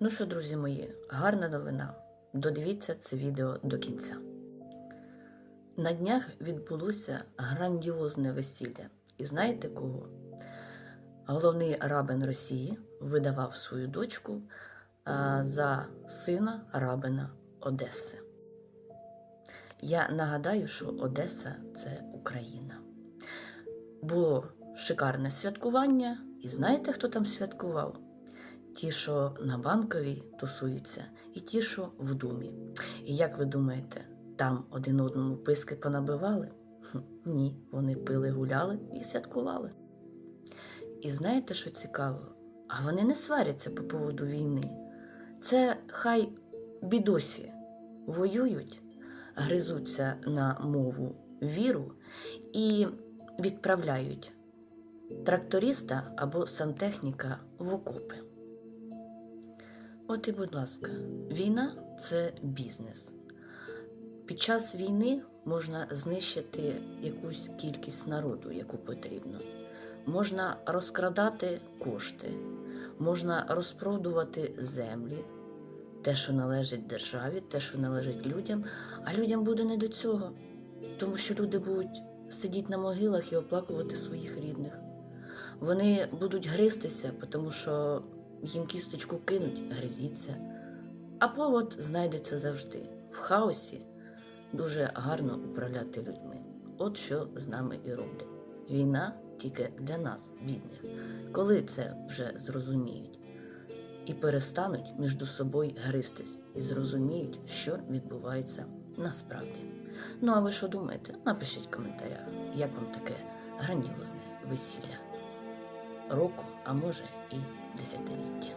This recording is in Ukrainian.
Ну що, друзі мої, гарна новина. Додивіться це відео до кінця. На днях відбулося грандіозне весілля. І знаєте кого? Головний рабин Росії видавав свою дочку за сина рабина Одеси. Я нагадаю, що Одеса це Україна. Було шикарне святкування, і знаєте, хто там святкував? Ті, що на банковій тусуються, і ті, що в думі. І як ви думаєте, там один одному писки понабивали? Ні, вони пили, гуляли і святкували. І знаєте, що цікаво? А вони не сваряться по поводу війни. Це хай бідосі воюють, гризуться на мову віру і відправляють тракториста або сантехніка в окопи. От і, будь ласка, війна це бізнес. Під час війни можна знищити якусь кількість народу, яку потрібно. Можна розкрадати кошти, можна розпродувати землі, те, що належить державі, те, що належить людям, а людям буде не до цього, тому що люди будуть сидіти на могилах і оплакувати своїх рідних. Вони будуть гристися, тому що їм кісточку кинуть, гризіться. А повод знайдеться завжди. В хаосі дуже гарно управляти людьми. От що з нами і роблять. Війна тільки для нас, бідних. Коли це вже зрозуміють і перестануть між собою гристись і зрозуміють, що відбувається насправді. Ну а ви що думаєте? Напишіть в коментарях, як вам таке грандіозне весілля року, а може і десятиліття.